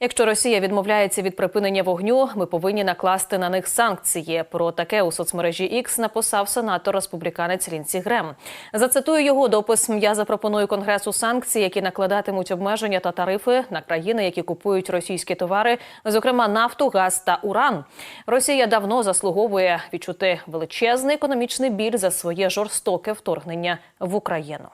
Якщо Росія відмовляється від припинення вогню, ми повинні накласти на них санкції. Про таке у соцмережі X написав сенатор республіканець Лінсі Грем. Зацитую його допис. Я запропоную конгресу санкції, які накладатимуть обмеження та тарифи на країни, які купують російські товари, зокрема нафту, газ та уран. Росія давно заслуговує відчути величезний економічний біль за своє жорстоке вторгнення в Україну.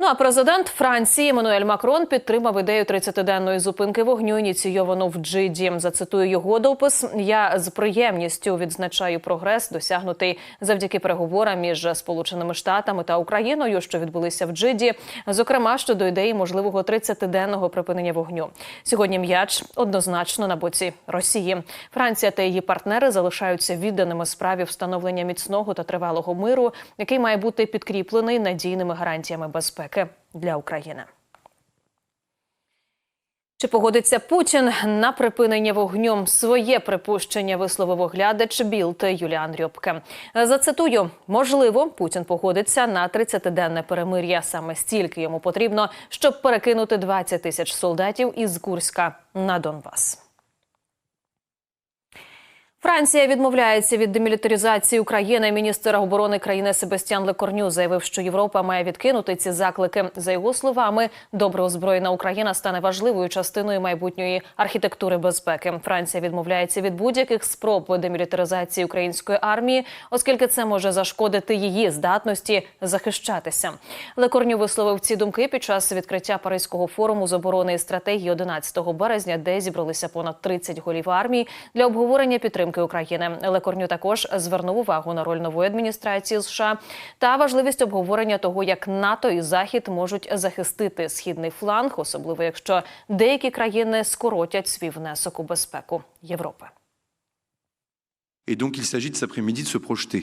Ну а президент Франції Еммануель Макрон підтримав ідею 30-денної зупинки вогню, ініційовану в Джиді. Зацитую його допис. Я з приємністю відзначаю прогрес, досягнутий завдяки переговорам між Сполученими Штатами та Україною, що відбулися в Джиді, зокрема щодо ідеї можливого 30-денного припинення вогню. Сьогодні м'яч однозначно на боці Росії. Франція та її партнери залишаються відданими справі встановлення міцного та тривалого миру, який має бути підкріплений надійними гарантіями безпеки для України. Чи погодиться Путін на припинення вогню? Своє припущення висловив оглядач Білд Юліан Рьопке. Зацитую: можливо, Путін погодиться на 30-денне перемир'я. Саме стільки йому потрібно, щоб перекинути 20 тисяч солдатів із Курська на Донбас. Франція відмовляється від демілітаризації України. Міністр оборони країни Себастьян Лекорню заявив, що Європа має відкинути ці заклики. За його словами, добре озброєна Україна стане важливою частиною майбутньої архітектури безпеки. Франція відмовляється від будь-яких спроб демілітаризації української армії, оскільки це може зашкодити її здатності захищатися. Лекорню висловив ці думки під час відкриття Паризького форуму з оборони і стратегії 11 березня, де зібралися понад 30 голів армії для обговорення підтримки України. Лекорню також звернув увагу на роль нової адміністрації США та важливість обговорення того, як НАТО і Захід можуть захистити східний фланг, особливо якщо деякі країни скоротять свій внесок у безпеку Європи. Et donc il s'agit de cet après-midi de se projeter.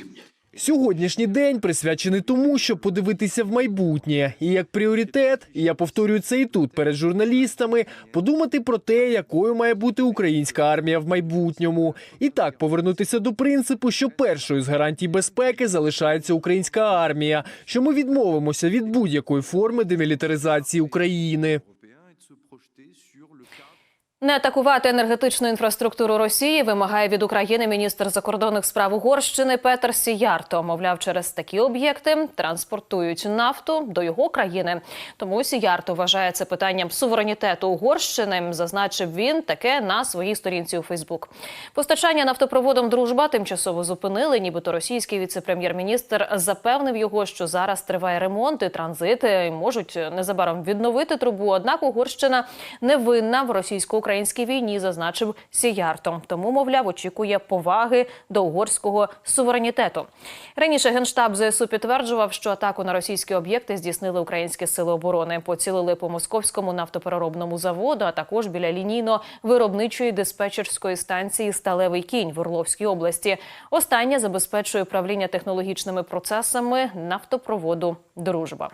Сьогоднішній день присвячений тому, щоб подивитися в майбутнє, і як пріоритет, і я повторюю це і тут перед журналістами, подумати про те, якою має бути українська армія в майбутньому, і так повернутися до принципу, що першою з гарантій безпеки залишається українська армія, що ми відмовимося від будь-якої форми демілітаризації України. Et de se projeter sur le cadre Не атакувати енергетичну інфраструктуру Росії вимагає від України міністр закордонних справ Угорщини Петер Сіярто. Мовляв, через такі об'єкти транспортують нафту до його країни. Тому Сіярто вважає це питанням суверенітету Угорщини. Зазначив він таке на своїй сторінці у Фейсбук. Постачання нафтопроводом дружба тимчасово зупинили. Нібито російський віце-прем'єр-міністр запевнив його, що зараз триває ремонт і транзит і можуть незабаром відновити трубу. Однак Угорщина не винна в російсько-українській війні, зазначив Сіярто. Тому, мовляв, очікує поваги до угорського суверенітету. Раніше генштаб ЗСУ підтверджував, що атаку на російські об'єкти здійснили українські сили оборони. Поцілили по московському нафтопереробному заводу, а також біля лінійно-виробничої диспетчерської станції Сталевий кінь в Орловській області. Остання забезпечує управління технологічними процесами нафтопроводу Дружба.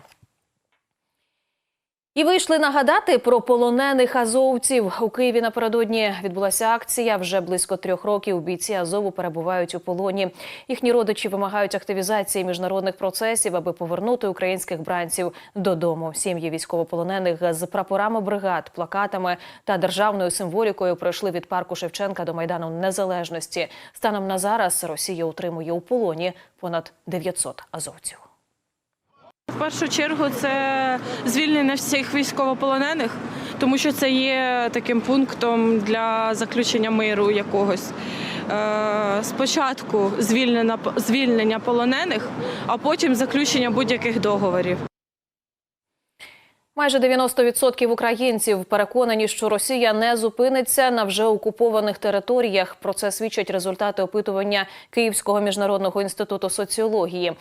І вийшли нагадати про полонених азовців. У Києві напередодні відбулася акція. Вже близько трьох років бійці Азову перебувають у полоні. Їхні родичі вимагають активізації міжнародних процесів, аби повернути українських бранців додому. Сім'ї військовополонених з прапорами бригад, плакатами та державною символікою пройшли від парку Шевченка до майдану Незалежності. Станом на зараз Росія утримує у полоні понад 900 азовців. Першу чергу це звільнення всіх військовополонених, тому що це є таким пунктом для заключення миру якогось. Е, Спочатку звільнення, звільнення полонених, а потім заключення будь-яких договорів. Майже 90% українців переконані, що Росія не зупиниться на вже окупованих територіях. Про це свідчать результати опитування Київського міжнародного інституту соціології.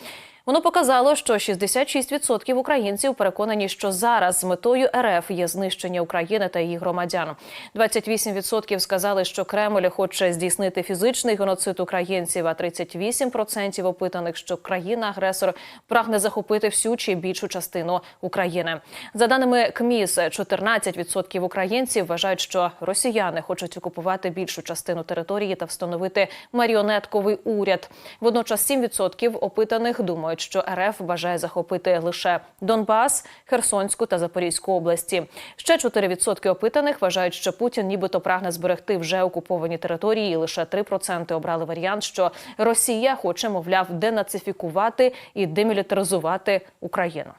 Воно показало, що 66% українців переконані, що зараз з метою РФ є знищення України та її громадян. 28% сказали, що Кремль хоче здійснити фізичний геноцид українців. А 38% опитаних, що країна-агресор прагне захопити всю чи більшу частину України. За даними КМІС, 14% українців вважають, що росіяни хочуть окупувати більшу частину території та встановити маріонетковий уряд. Водночас 7% опитаних думають, думають, що РФ бажає захопити лише Донбас, Херсонську та Запорізьку області. Ще 4% опитаних вважають, що Путін нібито прагне зберегти вже окуповані території. І лише 3% обрали варіант, що Росія хоче, мовляв, денацифікувати і демілітаризувати Україну.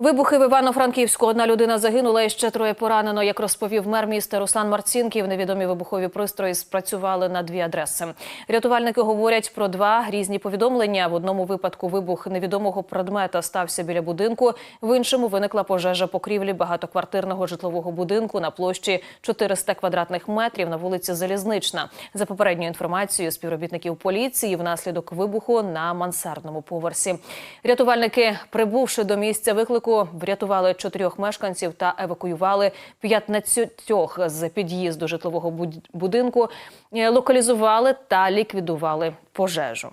Вибухи в Івано-Франківську. Одна людина загинула і ще троє поранено. Як розповів мер міста Руслан Марцінків, невідомі вибухові пристрої спрацювали на дві адреси. Рятувальники говорять про два різні повідомлення. В одному випадку вибух невідомого предмета стався біля будинку. В іншому виникла пожежа покрівлі багатоквартирного житлового будинку на площі 400 квадратних метрів на вулиці Залізнична. За попередньою інформацією співробітників поліції, внаслідок вибуху на мансардному поверсі. Рятувальники, прибувши до місця виклику, врятували чотирьох мешканців та евакуювали 15 з під'їзду житлового буд- будинку, е, локалізували та ліквідували пожежу.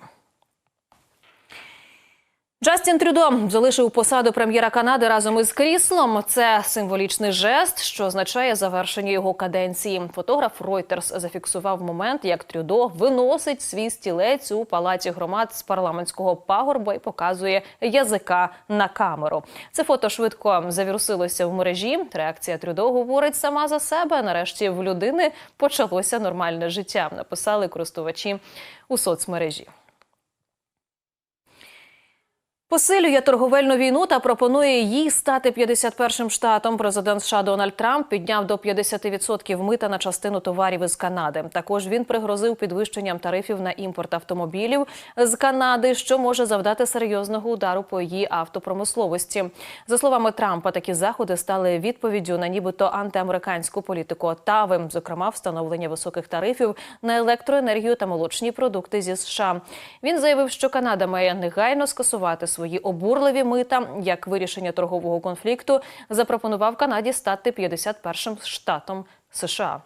Джастін Трюдо залишив посаду прем'єра Канади разом із кріслом. Це символічний жест, що означає завершення його каденції. Фотограф Reuters зафіксував момент, як Трюдо виносить свій стілець у палаці громад з парламентського пагорба і показує язика на камеру. Це фото швидко завірусилося в мережі. Реакція Трюдо говорить сама за себе. Нарешті в людини почалося нормальне життя. Написали користувачі у соцмережі. Посилює торговельну війну та пропонує їй стати 51-м штатом. Президент США Дональд Трамп підняв до 50% мита на частину товарів із Канади. Також він пригрозив підвищенням тарифів на імпорт автомобілів з Канади, що може завдати серйозного удару по її автопромисловості. За словами Трампа, такі заходи стали відповіддю на нібито антиамериканську політику Оттави, зокрема встановлення високих тарифів на електроенергію та молочні продукти зі США. Він заявив, що Канада має негайно скасувати свої обурливі мита. Як вирішення торгового конфлікту запропонував Канаді стати 51-м штатом США.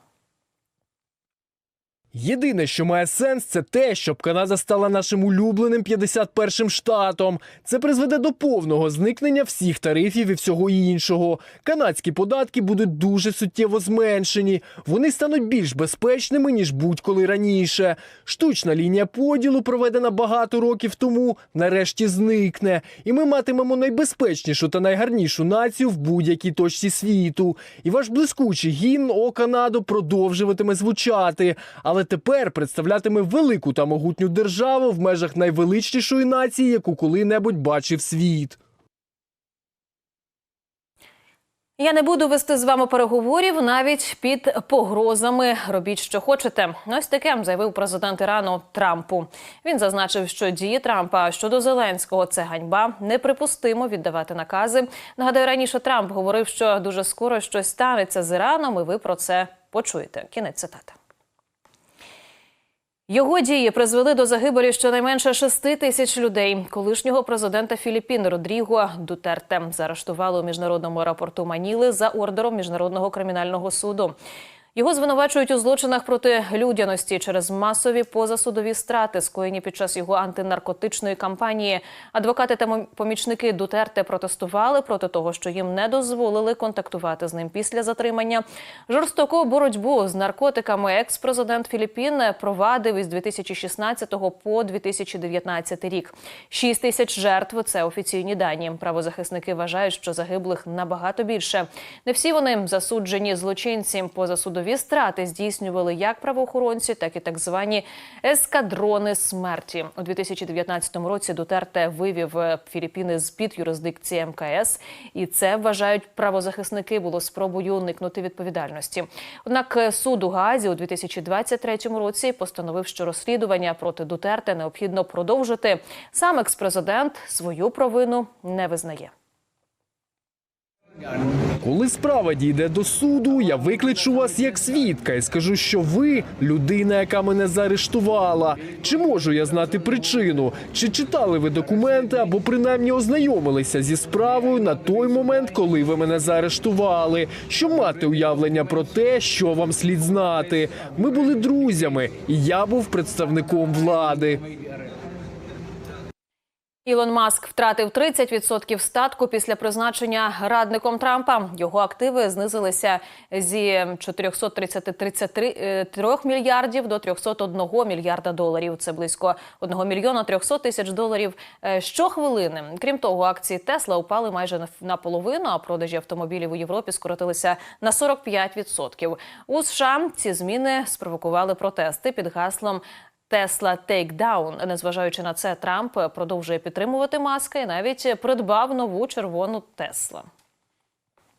Єдине, що має сенс, це те, щоб Канада стала нашим улюбленим 51-м штатом. Це призведе до повного зникнення всіх тарифів і всього іншого. Канадські податки будуть дуже суттєво зменшені. Вони стануть більш безпечними ніж будь-коли раніше. Штучна лінія поділу, проведена багато років тому, нарешті зникне, і ми матимемо найбезпечнішу та найгарнішу націю в будь-якій точці світу. І ваш блискучий гімн О Канаду продовжуватиме звучати, але тепер представлятиме велику та могутню державу в межах найвеличнішої нації, яку коли-небудь бачив світ. Я не буду вести з вами переговорів навіть під погрозами. Робіть, що хочете. Ось таке заявив президент Ірану Трампу. Він зазначив, що дії Трампа щодо Зеленського це ганьба. Неприпустимо віддавати накази. Нагадаю, раніше Трамп говорив, що дуже скоро щось станеться з Іраном, і ви про це почуєте. Кінець цитати. Його дії призвели до загибелі щонайменше шести тисяч людей. Колишнього президента Філіппін Родріго Дутерте заарештували у міжнародному аеропорту Маніли за ордером міжнародного кримінального суду. Його звинувачують у злочинах проти людяності через масові позасудові страти, скоєні під час його антинаркотичної кампанії. Адвокати та помічники Дутерте протестували проти того, що їм не дозволили контактувати з ним після затримання. Жорстоку боротьбу з наркотиками екс-президент Філіппін провадив із 2016 по 2019 рік. 6 тисяч жертв це офіційні дані. Правозахисники вважають, що загиблих набагато більше. Не всі вони засуджені злочинці. Позасудові страти здійснювали як правоохоронці, так і так звані ескадрони смерті. У 2019 році Дутерте вивів Філіппіни з під юрисдикції МКС, і це вважають правозахисники було спробою уникнути відповідальності. Однак суд у Гаазі у 2023 році постановив, що розслідування проти Дутерте необхідно продовжити. Сам експрезидент свою провину не визнає. Коли справа дійде до суду, я викличу вас як свідка і скажу, що ви людина, яка мене заарештувала. Чи можу я знати причину? Чи читали ви документи або принаймні ознайомилися зі справою на той момент, коли ви мене заарештували? Щоб мати уявлення про те, що вам слід знати. Ми були друзями, і я був представником влади. Ілон Маск втратив 30% статку після призначення радником Трампа. Його активи знизилися зі 433 е, мільярдів до 301 мільярда доларів. Це близько 1 мільйона 300 тисяч доларів е, щохвилини. Крім того, акції Тесла упали майже на- наполовину, а продажі автомобілів у Європі скоротилися на 45%. У США ці зміни спровокували протести під гаслом Тесла Тейкдаун. Незважаючи на це, Трамп продовжує підтримувати маска і навіть придбав нову червону Тесла.